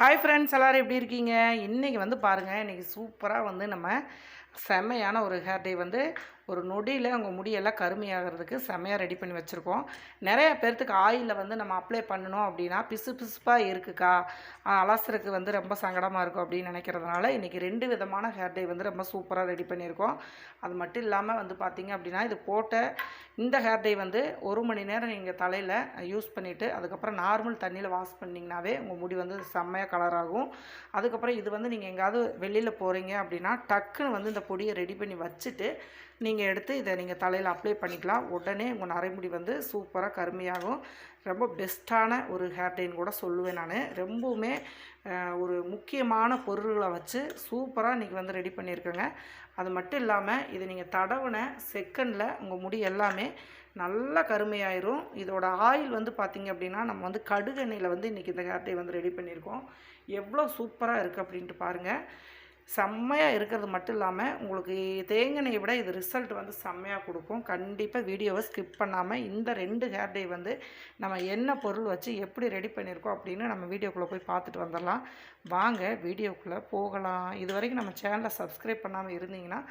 Hi friends எல்லோரும் எப்படி இருக்கீங்க? இன்றைக்கி வந்து பாருங்கள் இன்றைக்கி சூப்பராக வந்து நம்ம செம்மையான ஒரு ஹேர் டே வந்து ஒரு நொடியில் உங்கள் முடியெல்லாம் கருமையாகிறதுக்கு செமையாக ரெடி பண்ணி வச்சுருக்கோம். நிறைய பேர்த்துக்கு ஆயிலில் வந்து நம்ம அப்ளை பண்ணணும் அப்படின்னா பிசு பிசுப்பாக இருக்குக்கா. ஆ, வந்து ரொம்ப சங்கடமாக இருக்கும் அப்படின்னு நினைக்கிறதுனால இன்றைக்கி ரெண்டு விதமான ஹேர் டே வந்து ரொம்ப சூப்பராக ரெடி பண்ணியிருக்கோம். அது மட்டும் இல்லாமல் வந்து பார்த்திங்க அப்படின்னா இது போட்ட இந்த ஹேர் டே வந்து ஒரு மணி நேரம் நீங்கள் தலையில் யூஸ் பண்ணிவிட்டு அதுக்கப்புறம் நார்மல் தண்ணியில் வாஷ் பண்ணிங்கனாவே உங்கள் முடி வந்து செம்மையாக கலர் ஆகும். அதுக்கப்புறம் இது வந்து நீங்கள் எங்கேயாவது வெளியில் போகிறீங்க அப்படின்னா டக்குன்னு வந்து இந்த பொடியை ரெடி பண்ணி வச்சுட்டு நீங்கள் எடுத்து இதை நீங்கள் தலையில் அப்ளை பண்ணிக்கலாம். உடனே உங்கள் நரைமுடி வந்து சூப்பராக கருமையாகும். ரொம்ப பெஸ்ட்டான ஒரு ஹேர் டைன் கூட சொல்லுவேன் நான். ரொம்பவுமே ஒரு முக்கியமான பொருள்களை வச்சு சூப்பராக இன்றைக்கி வந்து ரெடி பண்ணியிருக்கேங்க. அது மட்டும் இல்லாமல் இது நீங்கள் தடவுன செகண்டில் உங்கள் முடி எல்லாமே நல்லா கருமையாயிரும். இதோட ஆயில் வந்து பார்த்திங்க அப்படின்னா நம்ம வந்து கடுகெண்ணெயில் வந்து இன்றைக்கி இந்த ஹேர் டை வந்து ரெடி பண்ணியிருக்கோம். எவ்வளோ சூப்பராக இருக்குது அப்படின்ட்டு பாருங்கள் செம்மையாக இருக்கிறது மட்டும் இல்லாமல் உங்களுக்கு தேங்காய் விட இது ரிசல்ட் வந்து செம்மையாக கொடுக்கும். கண்டிப்பாக வீடியோவை ஸ்கிப் பண்ணாமல் இந்த ரெண்டு ஹேர் டே வந்து நம்ம என்ன பொருள் வச்சு எப்படி ரெடி பண்ணியிருக்கோம் அப்படின்னு நம்ம வீடியோக்குள்ளே போய் பார்த்துட்டு வந்துடலாம். வாங்க வீடியோக்குள்ளே போகலாம். இது வரைக்கும் நம்ம சேனலை சப்ஸ்கிரைப் பண்ணாமல் இருந்தீங்கன்னா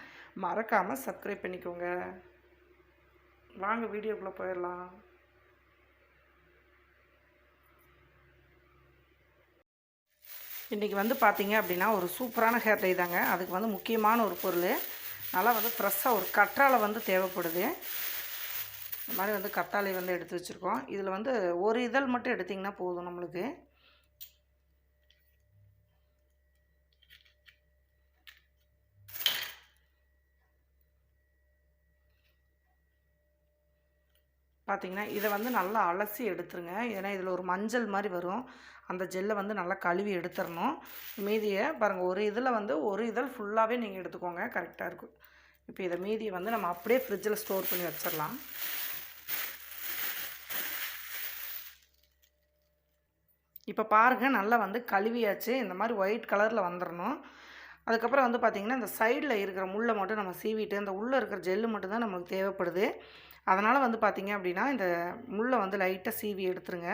மறக்காமல் சப்ஸ்கிரைப் பண்ணிக்கோங்க. வாங்க வீடியோக்குள்ளே போயிடலாம். இன்றைக்கி வந்து பார்த்திங்க அப்படின்னா ஒரு சூப்பரான ஹேர் டை தாங்க. அதுக்கு வந்து முக்கியமான ஒரு பொருள். நல்லா வந்து ஃப்ரெஷ்ஷாக ஒரு கற்றாழை வந்து தேவைப்படுது. இந்த மாதிரி வந்து கத்தாழை வந்து எடுத்து வச்சுருக்கோம். இதில் வந்து ஒரு இதழ் மட்டும் எடுத்திங்கன்னா போதும் நம்மளுக்கு. பார்த்திங்கன்னா இதை வந்து நல்லா அலசி எடுத்துருங்க. ஏன்னா இதில் ஒரு மஞ்சள் மாதிரி வரும். அந்த ஜெல்லை வந்து நல்லா கழுவி எடுத்துடணும் மீதியை பாருங்கள் ஒரு இதில் வந்து ஒரு இதழ் ஃபுல்லாகவே நீங்கள் எடுத்துக்கோங்க. கரெக்டாக இருக்கும். இப்போ இதை மீதியை வந்து நம்ம அப்படியே ஃப்ரிட்ஜில் ஸ்டோர் பண்ணி வச்சிடலாம் இப்போ பாருங்கள் நல்லா வந்து கழுவியாச்சு. இந்த மாதிரி ஒயிட் கலரில் வந்துடணும் அதுக்கப்புறம் வந்து பார்த்திங்கன்னா இந்த சைடில் இருக்கிற முள்ளை மட்டும் நம்ம சீவிட்டு இந்த உள்ளே இருக்கிற ஜெல்லு மட்டும்தான் நமக்கு தேவைப்படுது. அதனால் வந்து பார்த்திங்க அப்படின்னா இந்த முள்ளை வந்து லைட்டாக சீவி எடுத்துருங்க.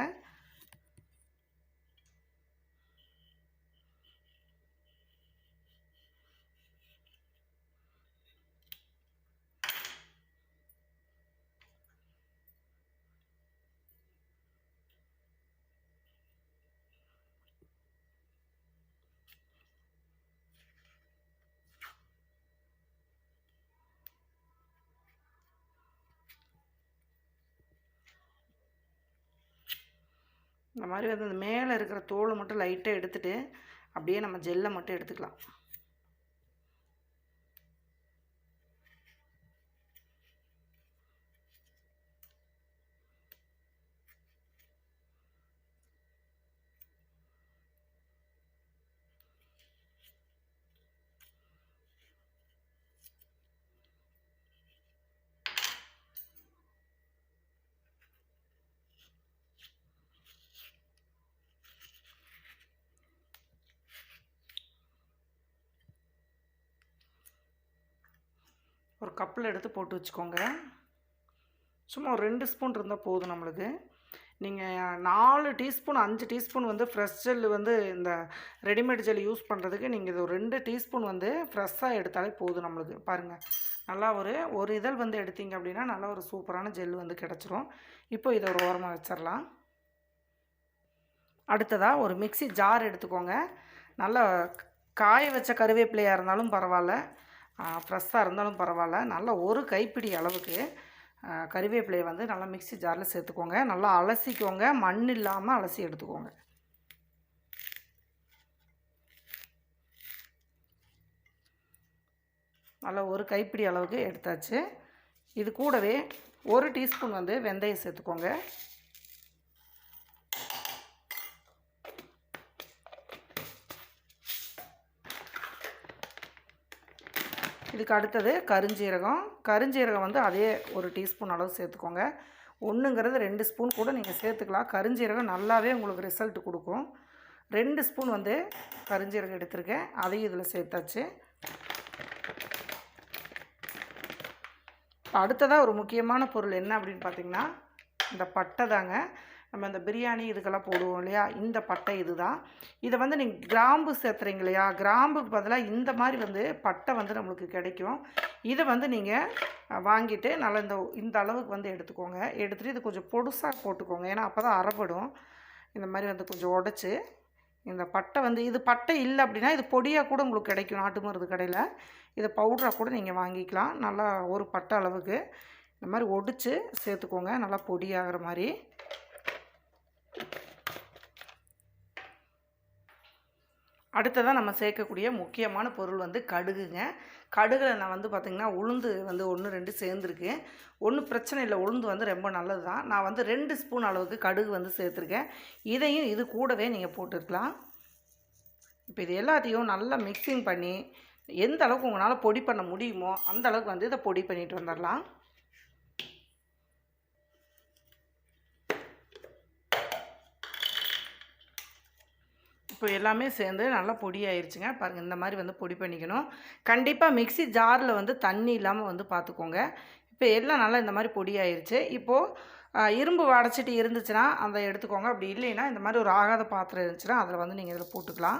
இந்த மாதிரி வந்து அந்த மேலே இருக்கிற தோலை மட்டும் லைட்டாக எடுத்துகிட்டு அப்படியே நம்ம ஜெல்லை மட்டும் எடுத்துக்கலாம். ஒரு கப்பில் எடுத்து போட்டு வச்சுக்கோங்க. சும்மா ஒரு ரெண்டு ஸ்பூன் இருந்தால் போதும் நம்மளுக்கு. நீங்கள் நாலு டீஸ்பூன் அஞ்சு டீஸ்பூன் வந்து ஃப்ரெஷ் ஜெல் வந்து இந்த ரெடிமேட் ஜெல் யூஸ் பண்ணுறதுக்கு நீங்கள் இது ஒரு ரெண்டு டீஸ்பூன் வந்து ஃப்ரெஷ்ஷாக எடுத்தாலே போதும் நம்மளுக்கு. பாருங்கள் நல்லா ஒரு ஒரு இதழ் வந்து எடுத்தீங்க அப்படின்னா நல்லா ஒரு சூப்பரான ஜெல் வந்து கிடச்சிரும். இப்போ இதை ஒரு ஓரமாக வச்சிடலாம் அடுத்ததாக ஒரு மிக்ஸி ஜார் எடுத்துக்கோங்க. நல்லா காய வச்ச கருவேப்பிலையாக இருந்தாலும் பரவாயில்ல. ஃப்ரெஷ்ஷாக இருந்தாலும் பரவாயில்ல. நல்லா ஒரு கைப்பிடி அளவுக்கு கறிவேப்பிலையை கருவேப்பிலையை வந்து நல்லா மிக்ஸி ஜாரில் சேர்த்துக்கோங்க. நல்லா அலசிக்கோங்க. மண் இல்லாமல் அலசி எடுத்துக்கோங்க. நல்லா ஒரு கைப்பிடி அளவுக்கு எடுத்தாச்சு. இது கூடவே ஒரு டீஸ்பூன் வந்து வெந்தயம் சேர்த்துக்கோங்க. இதுக்கு அடுத்தது கருஞ்சீரகம். கருஞ்சீரகம் வந்து அதே ஒரு டீஸ்பூன் அளவு சேர்த்துக்கோங்க. ஒன்றுங்கிறது ரெண்டு ஸ்பூன் கூட நீங்கள் சேர்த்துக்கலாம். கருஞ்சீரகம் நல்லாவே உங்களுக்கு ரிசல்ட் கொடுக்கும். ரெண்டு ஸ்பூன் வந்து கருஞ்சீரகம் எடுத்திருக்கேன். அதையும் இதில் சேர்த்தாச்சு. அடுத்ததாக ஒரு முக்கியமான பொருள் என்ன அப்படின்னு பார்த்தீங்கன்னா இந்த பட்டை தாங்க. நம்ம இந்த பிரியாணி இதுக்கெல்லாம் போடுவோம் இல்லையா? இந்த பட்டை இதுதான். இதை வந்து நீங்கள் கிராம்பு சேர்த்துறீங்க இல்லையா? கிராம்புக்கு பதிலாக இந்த மாதிரி வந்து பட்டை வந்து நம்மளுக்கு கிடைக்கும். இதை வந்து நீங்கள் வாங்கிட்டு நல்லா இந்த இந்த அளவுக்கு வந்து எடுத்துக்கோங்க. எடுத்துகிட்டு இது கொஞ்சம் பொடுசாக போட்டுக்கோங்க. ஏன்னா அப்போ தான் அறப்படும். இந்த மாதிரி வந்து கொஞ்சம் உடச்சி இந்த பட்டை வந்து இது பட்டை இல்லை அப்படின்னா இது பொடியாக கூட உங்களுக்கு கிடைக்கும். நாட்டு மருந்து கடையில். இதை பவுடராக கூட நீங்கள் வாங்கிக்கலாம். நல்லா ஒரு பட்டை அளவுக்கு. இந்த மாதிரி ஒடிச்சு சேர்த்துக்கோங்க. நல்லா பொடியாகிற மாதிரி. அடுத்ததாக நம்ம சேர்க்கக்கூடிய முக்கியமான பொருள் வந்து கடுகுங்க. கடுகில் நான் வந்து பார்த்திங்கன்னா உளுந்து வந்து ஒன்று ரெண்டு சேர்ந்துருக்கு ஒன்றும் பிரச்சனை இல்லை உளுந்து வந்து ரொம்ப நல்லது தான் நான் வந்து ரெண்டு ஸ்பூன் அளவுக்கு கடுகு வந்து சேர்த்துருக்கேன். இதையும் இது கூடவே நீங்கள் போட்டுருக்கலாம் இப்போ இது எல்லாத்தையும் நல்லா மிக்சிங் பண்ணி எந்த அளவுக்கு உங்களால் பொடி பண்ண முடியுமோ அந்த அளவுக்கு வந்து இதை பொடி பண்ணிட்டு வந்துடலாம் இப்போ எல்லாமே சேர்ந்து நல்லா பொடி ஆயிடுச்சுங்க பாருங்கள் இந்த மாதிரி வந்து பொடி பண்ணிக்கணும். கண்டிப்பாக மிக்ஸி ஜாரில் வந்து தண்ணி இல்லாமல் வந்து பார்த்துக்கோங்க இப்போ எல்லாம் நல்லா இந்த மாதிரி பொடி ஆயிடுச்சு இப்போது இரும்பு வடைச்சிட்டு இருந்துச்சுன்னா அதை எடுத்துக்கோங்க. அப்படி இல்லைன்னா இந்த மாதிரி ஒரு ஆகாத பாத்திரம் இருந்துச்சுன்னா அதில் வந்து நீங்கள் இதில் போட்டுக்கலாம்.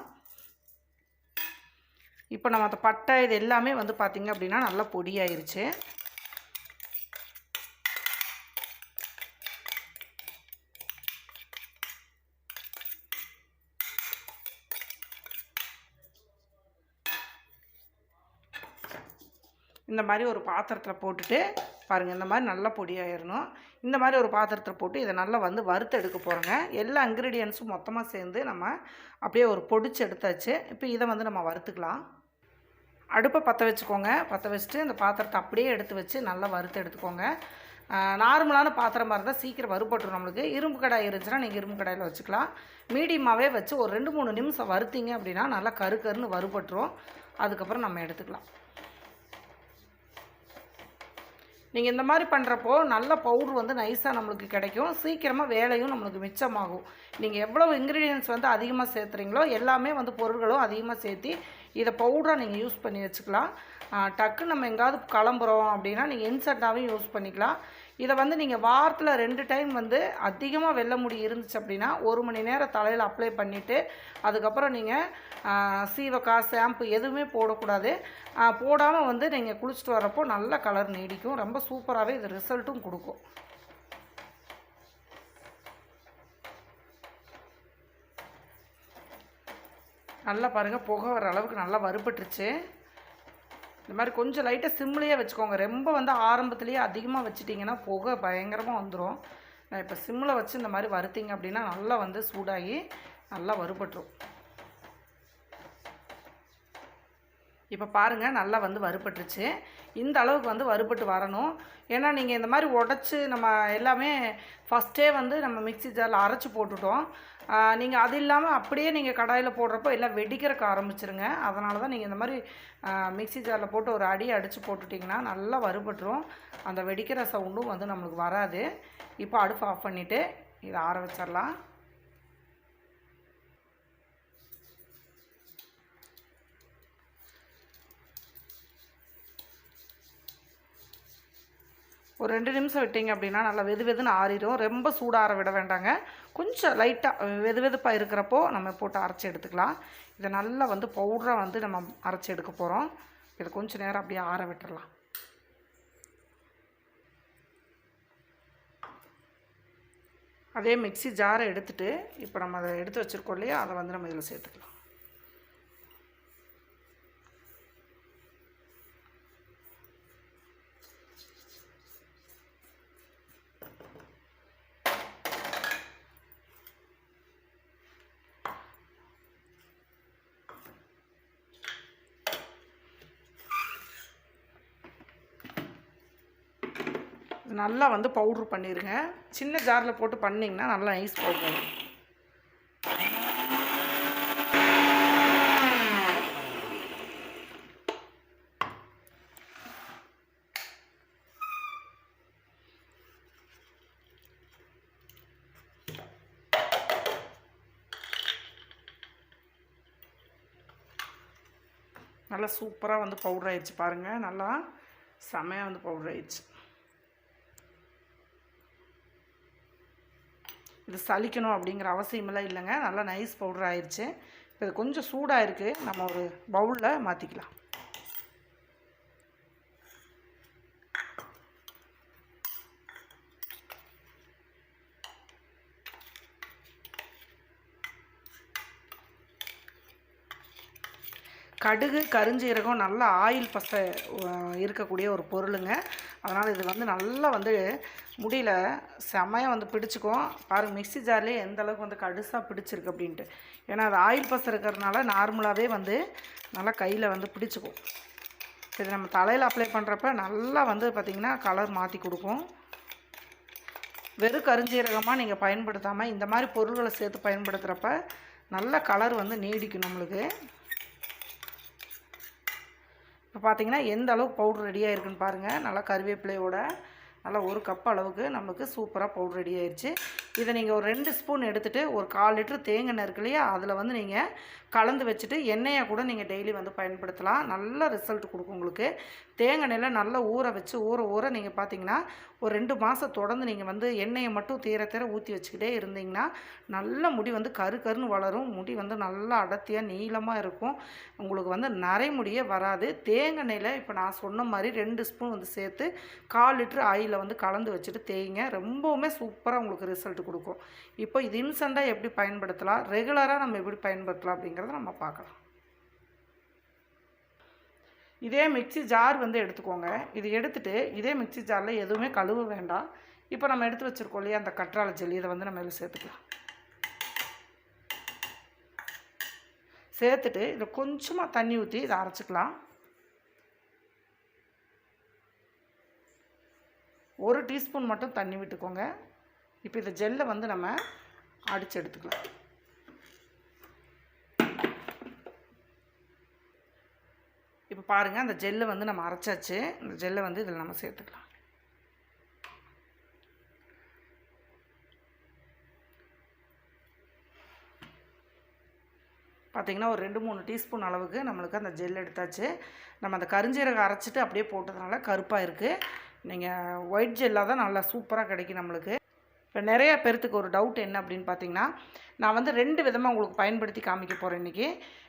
இப்போ நம்ம அந்த பட்டை இது எல்லாமே வந்து பார்த்திங்க அப்படின்னா நல்லா பொடியாயிருச்சு இந்த மாதிரி ஒரு பாத்திரத்தில் போட்டுட்டு பாருங்கள் இந்த மாதிரி நல்லா பொடியாயிடணும் இந்த மாதிரி ஒரு பாத்திரத்தில் போட்டு இதை நல்லா வந்து வறுத்து எடுக்க போகிறோங்க எல்லா இன்க்ரீடியன்ஸும் மொத்தமாக சேர்ந்து நம்ம அப்படியே ஒரு பொடிச்சு எடுத்தாச்சு. இப்போ இதை வந்து நம்ம வறுத்துக்கலாம். அடுப்பை பற்ற வச்சுக்கோங்க. பற்ற வச்சுட்டு இந்த பாத்திரத்தை அப்படியே எடுத்து வச்சு நல்லா வறுத்து எடுத்துக்கோங்க. நார்மலான பாத்திரமாக இருந்தால் சீக்கிரம் வறுபட்டுரும் நம்மளுக்கு. இரும்பு கடாய் இருந்துச்சுன்னா நீங்கள் இரும்பு கடாயில் வச்சுக்கலாம். மீடியமாகவே வச்சு ஒரு ரெண்டு மூணு நிமிஷம் வறுத்திங்க அப்படின்னா நல்லா கரு கருன்னு வறுபட்டுரும். அதுக்கப்புறம் நம்ம எடுத்துக்கலாம். நீங்கள் இந்த மாதிரி பண்ணுறப்போ நல்ல பவுட்ரு வந்து நைஸாக நம்மளுக்கு கிடைக்கும். சீக்கிரமாக வேலையும் நம்மளுக்கு மிச்சமாகும். நீங்கள் எவ்வளோ இன்க்ரீடியன்ஸ் வந்து அதிகமாக சேர்த்துறீங்களோ எல்லாமே வந்து பொருட்களும் அதிகமாக சேர்த்தி இதை பவுடராக நீங்கள் யூஸ் பண்ணி வச்சுக்கலாம். டக்கு நம்ம எங்கேயாவது கிளம்புறோம் அப்படின்னா நீங்கள் இன்சர்ட்டாகவும் யூஸ் பண்ணிக்கலாம். இதை வந்து நீங்கள் வாரத்தில் ரெண்டு டைம் வந்து அதிகமாக வெள்ள முடி இருந்துச்சு அப்படின்னா ஒரு மணி நேரம் தலையில் அப்ளை பண்ணிவிட்டு அதுக்கப்புறம் நீங்கள் சீவக்காய் ஷாம்பு எதுவுமே போடக்கூடாது. போடாமல் வந்து நீங்கள் குளிச்சுட்டு வரப்போ நல்ல கலர் நீடிக்கும். ரொம்ப சூப்பராகவே இது ரிசல்ட்டும் கொடுக்கும். நல்லா பாருங்கள் புகை வர அளவுக்கு நல்லா வறுபட்டுருச்சு. இந்த மாதிரி கொஞ்சம் லைட்டாக சிம்லேயே வச்சுக்கோங்க. ரொம்ப வந்து ஆரம்பத்துலேயே அதிகமாக வச்சுட்டிங்கன்னா புகை பயங்கரமாக வந்துடும் நான் இப்போ சிம்மில் வச்சு இந்த மாதிரி வறுத்திங்க அப்படின்னா நல்லா வந்து சூடாகி நல்லா வறுபட்டுரும். இப்போ பாருங்கள் நல்லா வந்து வறுபட்டுருச்சு. இந்த அளவுக்கு வந்து வறுபட்டு வரணும். ஏன்னா நீங்கள் இந்த மாதிரி உடச்சி நம்ம எல்லாமே ஃபஸ்ட்டே வந்து நம்ம மிக்ஸி ஜாரில் அரைச்சி போட்டுட்டோம். நீங்கள் அது இல்லாமல் அப்படியே நீங்கள் கடாயில் போடுறப்போ எல்லாம் வெடிக்கிறக்கு ஆரம்பிச்சிருங்க. அதனால தான் நீங்கள் இந்த மாதிரி மிக்ஸி ஜாரில் போட்டு ஒரு அடி அடித்து போட்டுட்டிங்கன்னா நல்லா வறுபட்டுரும். அந்த வெடிக்கிற சவுண்டும் வந்து நம்மளுக்கு வராது. இப்போ அடுப்பு ஆஃப் பண்ணிவிட்டு இதை ஆற வச்சிடலாம். ஒரு ரெண்டு நிமிஷம் விட்டிங்க அப்படின்னா நல்லா வெது வெதுன்னு ஆறிடும் ரொம்ப சூடார விட வேண்டாங்க. கொஞ்சம் லைட்டாக வெது வெதுப்பாக இருக்கிறப்போ நம்ம போட்டு அரைச்சி எடுத்துக்கலாம். இதை நல்லா வந்து பவுடராக வந்து நம்ம அரைச்சி எடுக்க போகிறோம் இதை கொஞ்சம் நேரம் அப்படியே ஆற விட்டுடலாம் அதே மிக்சி ஜாரை எடுத்துகிட்டு இப்போ நம்ம அதை எடுத்து வச்சுருக்கோம் இல்லையா? அதை வந்து நம்ம இதில் சேர்த்துக்கலாம். நல்லா வந்து பவுட்ரு பண்ணிடுங்க சின்ன ஜாரில் போட்டு பண்ணிங்கன்னா நல்லா ஐஸ் பவுட்ரு நல்லா சூப்பராக வந்து பவுடர் ஆயிடுச்சு பாருங்கள் நல்லா செமையாக வந்து பவுடர் ஆயிடுச்சு. இது சலிக்கணும் அப்படிங்கிற அவசியமெல்லாம் இல்லைங்க. நல்லா நைஸ் பவுடர் ஆயிடுச்சு இப்போ இது கொஞ்சம் சூடாக இருக்குது நம்ம ஒரு பவுலில் மாற்றிக்கலாம் கடுகு கருஞ்சீரகம் நல்ல ஆயில் பசை இருக்கக்கூடிய ஒரு பொருளுங்க. அதனால் இது வந்து நல்லா வந்து முடியல. செமையாக வந்து பிடிச்சிக்கும் பாருங்கள் மிக்சி ஜார்லேயே எந்த அளவுக்கு வந்து கடுசாக பிடிச்சிருக்கு அப்படின்ட்டு. ஏன்னா அது ஆயில் பசை இருக்கிறதுனால நார்மலாகவே வந்து நல்லா கையில் வந்து பிடிச்சிக்கும். இது நம்ம தலையில் அப்ளை பண்ணுறப்ப நல்லா வந்து பார்த்திங்கன்னா கலர் மாற்றி கொடுக்கும். வெறும் கருஞ்சீரகமாக நீங்கள் பயன்படுத்தாமல் இந்த மாதிரி பொருள்களை சேர்த்து பயன்படுத்துகிறப்ப நல்ல கலர் வந்து நீடிக்கும் நம்மளுக்கு. இப்போ பார்த்தீங்கன்னா எந்த அளவுக்கு பவுடர் ரெடியாக இருக்குன்னு பாருங்கள் நல்லா கருவேப்பிலையோட நல்லா ஒரு கப் அளவுக்கு நமக்கு சூப்பராக பவுடர் ரெடி ஆயிடுச்சு இதை நீங்கள் ஒரு ரெண்டு ஸ்பூன் எடுத்துகிட்டு ஒரு கால் லிட்டர் தேங்காய் இருக்கு இல்லையா? அதில் வந்து நீங்கள் கலந்து வச்சுட்டு எண்ணெயை கூட நீங்கள் டெய்லி வந்து பயன்படுத்தலாம். நல்ல ரிசல்ட் கொடுக்கும் உங்களுக்கு. தேங்காய் எண்ணெயில் நல்லா ஊற வச்சு ஊற ஊற நீங்கள் பார்த்தீங்கன்னா ஒரு ரெண்டு மாதம் தொடர்ந்து நீங்கள் வந்து எண்ணெயை மட்டும் தீர தீர ஊற்றி வச்சுக்கிட்டே இருந்தீங்கன்னா நல்ல முடி வந்து கரு கருன்னு வளரும். முடி வந்து நல்லா அடர்த்தியாக நீளமாக இருக்கும். உங்களுக்கு வந்து நரைமுடியே வராது. தேங்காய் எண்ணெயில் இப்போ நான் சொன்ன மாதிரி ரெண்டு ஸ்பூன் வந்து சேர்த்து கால் லிட்டர் ஆயிலில் வந்து கலந்து வச்சுட்டு தேய்ங்க. ரொம்பவுமே சூப்பராக உங்களுக்கு ரிசல்ட் கொடுக்கும். இப்போ இது இன்ஸ்டண்ட்டாக எப்படி பயன்படுத்தலாம்? ரெகுலராக நம்ம எப்படி பயன்படுத்தலாம் அப்படிங்கிறத நம்ம பார்க்கலாம். இதே மிக்ஸி ஜார் வந்து எடுத்துக்கோங்க. இது எடுத்துகிட்டு இதே மிக்ஸி ஜாரில் எதுவுமே கழுவ வேண்டாம். இப்போ நம்ம எடுத்து வச்சுருக்கோம் இல்லையா அந்த கற்றாழை ஜெல்லி. இதை வந்து நம்ம இதில் சேர்த்துக்கலாம். சேர்த்துட்டு இதில் கொஞ்சமாக தண்ணி ஊற்றி இதை அரைச்சிக்கலாம். ஒரு டீஸ்பூன் மட்டும் தண்ணி விட்டுக்கோங்க. இப்போ இந்த ஜெல்லை வந்து நம்ம அடித்து எடுத்துக்கலாம். இப்போ பாருங்கள் அந்த ஜெல்லை வந்து நம்ம அரைச்சாச்சு. இந்த ஜெல்லை வந்து இதில் நம்ம சேர்த்துக்கலாம். பார்த்திங்கன்னா ஒரு ரெண்டு மூணு டீஸ்பூன் அளவுக்கு நம்மளுக்கு அந்த ஜெல் எடுத்தாச்சு. நம்ம அந்த கருஞ்சீரகம் அரைச்சிட்டு அப்படியே போட்டதுனால கருப்பாக இருக்குது நீங்கள் ஒயிட் ஜெல்லாக தான் நல்லா சூப்பராக கிடைக்கும் நம்மளுக்கு. இப்போ நிறைய பேர்த்துக்கு ஒரு டவுட் என்ன அப்படின்னு பார்த்தீங்கன்னா நான் வந்து ரெண்டு விதமாக உங்களுக்கு பயன்படுத்தி காமிக்க போகிறேன் இன்றைக்கி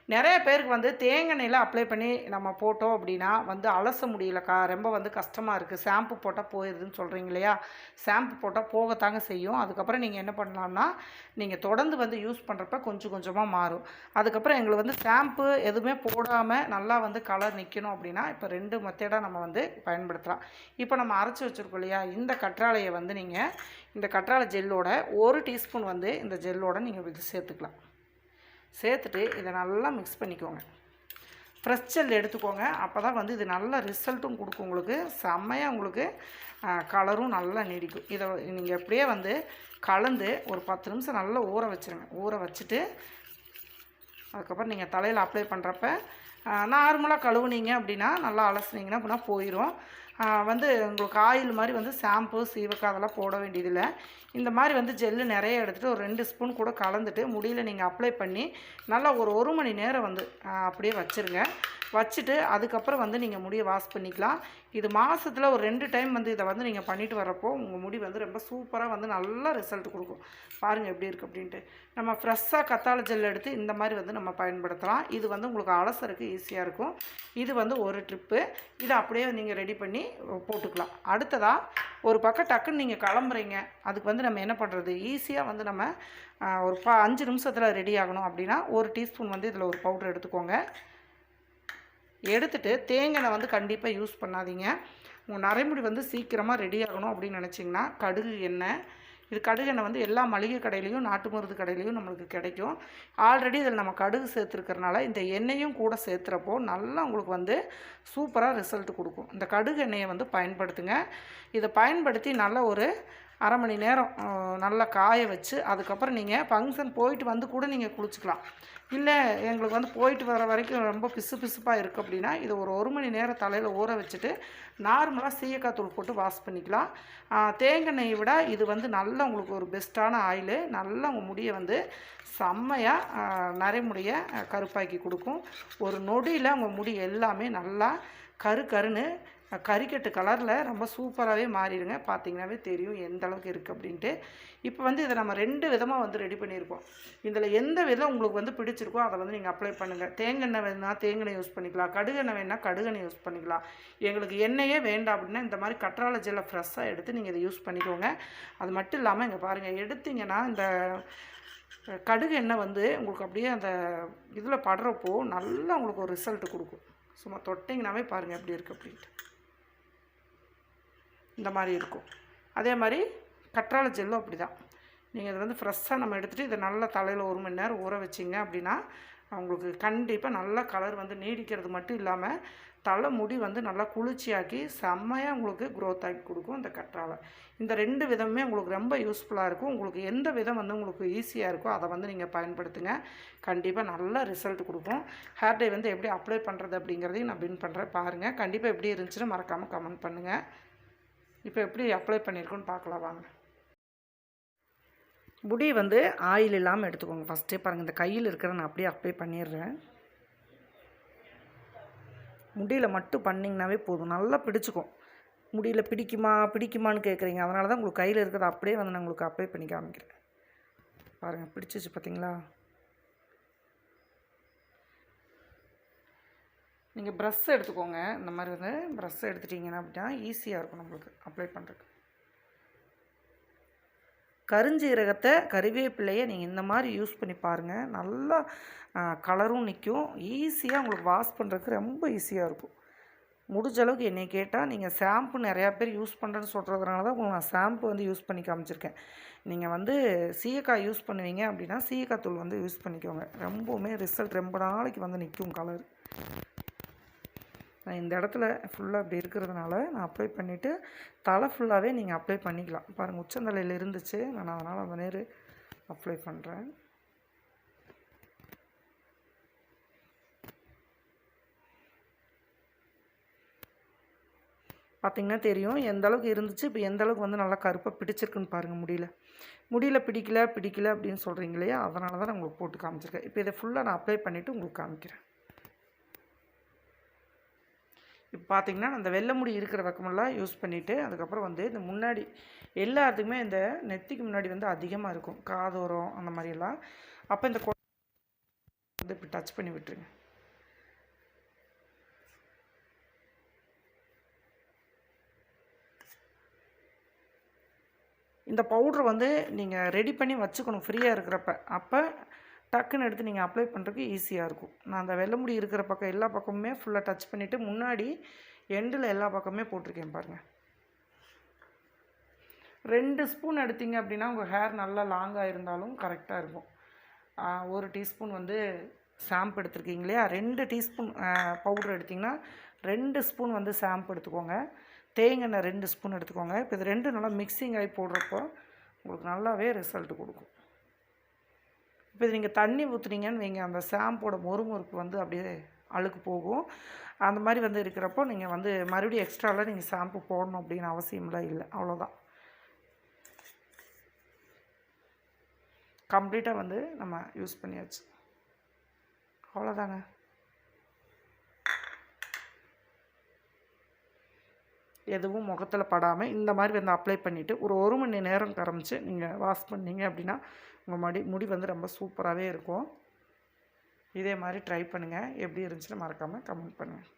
நிறைய பேருக்கு வந்து தேங்காய் அப்ளை பண்ணி நம்ம போட்டோம் அப்படின்னா வந்து அலச முடியலக்கா ரொம்ப வந்து கஷ்டமாக இருக்குது ஷாம்பு போட்டால் போயிடுதுன்னு சொல்கிறீங்க இல்லையா? ஷாம்பு போட்டால் போகத்தாங்க செய்யும். அதுக்கப்புறம் நீங்கள் என்ன பண்ணலாம்னா நீங்கள் தொடர்ந்து வந்து யூஸ் பண்ணுறப்ப கொஞ்சம் கொஞ்சமாக மாறும். அதுக்கப்புறம் எங்களுக்கு வந்து ஷாம்பு எதுவுமே போடாமல் நல்லா வந்து கலர் நிற்கணும் அப்படின்னா இப்போ ரெண்டு மெத்தேடாக நம்ம வந்து பயன்படுத்தலாம். இப்போ நம்ம அரைச்சி வச்சுருக்கோம் இல்லையா? இந்த கற்றாழையை வந்து நீங்கள் இந்த கற்றாழை ஜெல்லோட ஒரு டீஸ்பூன் வந்து இந்த ஜெல்லோட நீங்கள் இது சேர்த்துக்கலாம். சேர்த்துட்டு இதை நல்லா மிக்ஸ் பண்ணிக்கோங்க. ஃப்ரெஷ் செல் எடுத்துக்கோங்க. அப்போ தான் வந்து இது நல்ல ரிசல்ட்டும் கொடுக்கும் உங்களுக்கு. செம்மையாக உங்களுக்கு கலரும் நல்லா நீடிக்கும். இதை நீங்கள் எப்படியே வந்து கலந்து ஒரு பத்து நிமிஷம் நல்லா ஊற வச்சுருங்க. ஊற வச்சுட்டு அதுக்கப்புறம் நீங்கள் தலையில் அப்ளை பண்ணுறப்ப நார்மலாக கழுவுனீங்க அப்படின்னா நல்லா அலசுனீங்கன்னா அப்படின்னா போயிடும் வந்து உங்களுக்கு ஆயில் மாதிரி வந்து ஷாம்பு சீவக்காய் அதெல்லாம் போட வேண்டியதில்லை. இந்த மாதிரி வந்து ஜெல்லு நிறைய எடுத்துகிட்டு ஒரு ரெண்டு ஸ்பூன் கூட கலந்துட்டு முடியில் நீங்கள் அப்ளை பண்ணி நல்லா ஒரு ஒரு மணி நேரம் வந்து அப்படியே வச்சுருங்க. வச்சுட்டு அதுக்கப்புறம் வந்து நீங்கள் முடியை வாஷ் பண்ணிக்கலாம். இது மாதத்தில் ஒரு ரெண்டு டைம் வந்து இதை வந்து நீங்கள் பண்ணிட்டு வரப்போ உங்கள் முடி வந்து ரொம்ப சூப்பராக வந்து நல்ல ரிசல்ட் கொடுக்கும். பாருங்கள் எப்படி இருக்குது அப்படின்ட்டு. நம்ம ஃப்ரெஷ்ஷாக கத்தாழ ஜெல் எடுத்து இந்த மாதிரி வந்து நம்ம பயன்படுத்தலாம். இது வந்து உங்களுக்கு அலசருக்கு ஈஸியாக இருக்கும். இது வந்து ஒரு ட்ரிப்பு இதை அப்படியே நீங்கள் ரெடி பண்ணி போட்டுக்கலாம். அடுத்ததாக ஒரு பக்கம் டக்குன்னு நீங்கள் கிளம்புறீங்க. அதுக்கு வந்து நம்ம என்ன பண்ணுறது ஈஸியாக வந்து நம்ம ஒரு ப அஞ்சு நிமிஷத்தில் ரெடி ஆகணும் அப்படின்னா ஒரு டீஸ்பூன் வந்து இதில் ஒரு பவுடர் எடுத்துக்கோங்க. எடுத்துகிட்டு தேங்காய் வந்து கண்டிப்பாக யூஸ் பண்ணாதீங்க. உங்கள் நரைமுடி வந்து சீக்கிரமாக ரெடி ஆகணும் அப்படின்னு நினச்சிங்கன்னா கடுகு எண்ணெய் இது கடுகு எண்ணெய் வந்து எல்லா மளிகை கடையிலையும் நாட்டு மருந்து கடையிலையும் நம்மளுக்கு கிடைக்கும். ஆல்ரெடி இதில் நம்ம கடுகு சேர்த்துருக்கறனால இந்த எண்ணெயும் கூட சேர்த்துறப்போ நல்லா உங்களுக்கு வந்து சூப்பராக ரிசல்ட் கொடுக்கும். இந்த கடுகு எண்ணெயை வந்து பயன்படுத்துங்க. இதை பயன்படுத்தி நல்ல ஒரு அரை மணி நேரம் நல்லா காய வச்சு அதுக்கப்புறம் நீங்கள் ஃபங்க்ஷன் போயிட்டு வந்து கூட நீங்கள் குளிச்சுக்கலாம். இல்லை எங்களுக்கு வந்து போயிட்டு வர வரைக்கும் ரொம்ப பிசு பிசுப்பாக இருக்குது அப்படின்னா இதை ஒரு ஒரு மணி நேரம் தலையில் ஊற வச்சுட்டு நார்மலாக சீயக்காய் தூள் போட்டு வாஷ் பண்ணிக்கலாம். தேங்காய் எண்ணெயை விட இது வந்து நல்ல உங்களுக்கு ஒரு பெஸ்ட்டான ஆயிலு. நல்ல உங்கள் முடியை வந்து செம்மையாக நரைமுடியை கருப்பாக்கி கொடுக்கும். ஒரு நொடியில் உங்கள் முடி எல்லாமே நல்லா கரு கருன்னு கறிக்கட்டு கலரில் ரொம்ப சூப்பராகவே மாறிடுங்க. பார்த்தீங்கன்னாவே தெரியும் எந்த அளவுக்கு இருக்குது அப்படின்ட்டு. இப்போ வந்து இதை நம்ம ரெண்டு விதமாக வந்து ரெடி பண்ணியிருக்கோம். இதில் எந்த விதம் உங்களுக்கு வந்து பிடிச்சிருக்கோ அதை வந்து நீங்கள் அப்ளை பண்ணுங்கள் தேங்கெண்ணெய் வேணுன்னா தேங்கெண்ணெய் யூஸ் பண்ணிக்கலாம். கடுகெண்ணெய் வேணால் கடுகெண்ணெய் யூஸ் பண்ணிக்கலாம். எங்களுக்கு எண்ணெயே வேண்டாம் அப்படின்னா இந்த மாதிரி கற்றாழை ஜெல்லை ஃப்ரெஷ்ஷாக எடுத்து நீங்கள் இதை யூஸ் பண்ணிக்கோங்க. அது மட்டும் இல்லாமல் இங்கே பாருங்கள் எடுத்திங்கன்னா இந்த கடுகு எண்ணெய் வந்து உங்களுக்கு அப்படியே அந்த இதில் படுறப்போ நல்லா உங்களுக்கு ஒரு ரிசல்ட் கொடுக்கும். சும்மா தொட்டிங்கனாவே பாருங்கள் எப்படி இருக்குது அப்படின்ட்டு. இந்த மாதிரி இருக்கும். அதே மாதிரி கற்றாழை ஜெல்லும் அப்படி தான் நீங்கள் இதை வந்து ஃப்ரெஷ்ஷாக நம்ம எடுத்துகிட்டு இதை நல்லா தலையில் ஒரு மணி நேரம் ஊற வச்சிங்க அப்படின்னா உங்களுக்கு கண்டிப்பாக நல்ல கலர் வந்து நீடிக்கிறது மட்டும் இல்லாமல் தலை முடி வந்து நல்லா குளிர்ச்சியாக்கி செம்மையாக உங்களுக்கு க்ரோத் ஆக்கி கொடுக்கும் இந்த கற்றாழை. இந்த ரெண்டு விதமுமே உங்களுக்கு ரொம்ப யூஸ்ஃபுல்லாக இருக்கும். உங்களுக்கு எந்த விதம் வந்து உங்களுக்கு ஈஸியாக இருக்கோ அதை வந்து நீங்கள் பயன்படுத்துங்க. கண்டிப்பாக நல்ல ரிசல்ட் கொடுக்கும். ஹேர் டே வந்து எப்படி அப்ளை பண்ணுறது அப்படிங்கிறதையும் நான் பின் பண்ணுறேன் பாருங்கள் கண்டிப்பாக எப்படி இருந்துச்சுன்னு மறக்காமல் கமெண்ட் பண்ணுங்கள் இப்போ எப்படி அப்ளை பண்ணியிருக்கோன்னு பார்க்கலாம் வாங்க. முடி வந்து ஆயில் இல்லாமல் எடுத்துக்கோங்க. ஃபஸ்ட்டே பாருங்கள் இந்த கையில் இருக்கிறத நான் அப்படியே அப்ளை பண்ணிடுறேன். முடியில் மட்டும் பண்ணிங்கனாவே போதும். நல்லா பிடிச்சிக்கும். முடியில் பிடிக்குமா பிடிக்குமான்னு கேட்குறீங்க. அதனால தான் உங்களுக்கு கையில் இருக்கிறத அப்படியே வந்து நான் உங்களுக்கு அப்ளை பண்ணி காமிக்கிறேன். பாருங்கள் பிடிச்சிச்சு பார்த்தீங்களா? நீங்கள் ப்ரஷ் எடுத்துக்கோங்க. இந்த மாதிரி வந்து ப்ரஷ் எடுத்துட்டிங்கன்னா அப்படின்னா ஈஸியாக இருக்கும் நம்மளுக்கு அப்ளை பண்ணுறதுக்கு கருஞ்சீரகத்தை கருவேப்பிலையை நீங்கள் இந்த மாதிரி யூஸ் பண்ணி பாருங்கள் நல்லா கலரும் நிற்கும் ஈஸியாக உங்களுக்கு வாஷ் பண்ணுறதுக்கு ரொம்ப ஈஸியாக இருக்கும். முடிஞ்ச அளவுக்கு என்னை கேட்டால் நீங்கள் ஷாம்பு நிறையா பேர் யூஸ் பண்ணுறேன்னு சொல்கிறதுனால தான் உங்களுக்கு நான் ஷாம்பு வந்து யூஸ் பண்ணி காமிச்சிருக்கேன். நீங்கள் வந்து சீயக்காய் யூஸ் பண்ணுவீங்க அப்படின்னா சீயக்காய் தூள் வந்து யூஸ் பண்ணிக்கோங்க. ரொம்பவுமே ரிசல்ட் ரொம்ப நாளைக்கு வந்து நிற்கும் கலர் நான் இந்த இடத்துல ஃபுல்லாக அப்படி இருக்கிறதுனால நான் அப்ளை பண்ணிவிட்டு தலை ஃபுல்லாகவே நீங்கள் அப்ளை பண்ணிக்கலாம். பாருங்கள் உச்சந்தலையில் இருந்துச்சு. நான் அதனால் அந்த நேர் அப்ளை பண்ணுறேன் பார்த்திங்கன்னா தெரியும் எந்த அளவுக்கு இருந்துச்சு இப்போ எந்த அளவுக்கு வந்து நல்லா கருப்பாக பிடிச்சிருக்குன்னு பாருங்கள் முடியல. முடியல பிடிக்கல பிடிக்கல அப்படின்னு சொல்கிறீங்க இல்லையா? அதனால தான் நான் உங்களுக்கு போட்டு காமிச்சிருக்கேன். இப்போ இதை ஃபுல்லாக நான் அப்ளை பண்ணிவிட்டு உங்களுக்கு காமிக்கிறேன். இப்போ பார்த்திங்கன்னா அந்த வெள்ளை முடி இருக்கிற பக்கமெல்லாம் யூஸ் பண்ணிவிட்டு அதுக்கப்புறம் வந்து இந்த முன்னாடி எல்லாத்துக்குமே இந்த நெத்திக்கு முன்னாடி வந்து அதிகமாக இருக்கும். காதோரம் அந்த மாதிரியெல்லாம். அப்போ இந்த வந்து இப்போ டச் பண்ணி விட்டுருங்க. இந்த பவுட்ரு வந்து நீங்கள் ரெடி பண்ணி வச்சுக்கணும். ஃப்ரீயாக இருக்கிறப்ப. அப்போ டக்குன்னு எடுத்து நீங்கள் அப்ளை பண்ணுறதுக்கு ஈஸியாக இருக்கும். நான் அந்த வெள்ளை முடி இருக்கிற பக்கம் எல்லா பக்கமுமே ஃபுல்லாக டச் பண்ணிவிட்டு முன்னாடி எண்டில் எல்லா பக்கமே போட்டிருக்கேன் பாருங்கள் ரெண்டு ஸ்பூன் எடுத்தீங்க அப்படின்னா உங்கள் ஹேர் நல்லா லாங்காக இருந்தாலும் கரெக்டாக இருக்கும். ஒரு டீஸ்பூன் வந்து ஷாம்பு எடுத்துருக்கீங்க இல்லையா? ரெண்டு டீஸ்பூன் பவுட்ரு எடுத்திங்கன்னா ரெண்டு ஸ்பூன் வந்து ஷாம்பு எடுத்துக்கோங்க. தேங்காய் ரெண்டு ஸ்பூன் எடுத்துக்கோங்க. இப்போ இது ரெண்டு நல்லா மிக்சிங் ஆகி போடுறப்போ உங்களுக்கு நல்லாவே ரிசல்ட் கொடுக்கும். இப்போ நீங்கள் தண்ணி ஊற்றுனீங்கன்னு வைங்க. அந்த ஷாம்போட மொறுமொறுப்பு வந்து அப்படியே அழுக்கு போகும். அந்த மாதிரி வந்து இருக்கிறப்போ நீங்கள் வந்து மறுபடியும் எக்ஸ்ட்ராலாம் நீங்கள் ஷாம்பு போடணும் அப்படின்னு அவசியம்லாம் இல்லை. அவ்வளோதான் கம்ப்ளீட்டாக வந்து நம்ம யூஸ் பண்ணியாச்சு. அவ்வளோதாங்க எதுவும் முகத்தில் படாமல் இந்த மாதிரி வந்து அப்ளை பண்ணிவிட்டு ஒரு ஒரு மணி நேரம் கரமிச்சு நீங்கள் வாஷ் பண்ணிங்க அப்படின்னா உங்கள் மடி முடி வந்து ரொம்ப சூப்பராகவே இருக்கும். இதே மாதிரி ட்ரை பண்ணுங்கள் எப்படி இருந்துச்சுன்னு மறக்காமல் கமெண்ட் பண்ணுங்கள்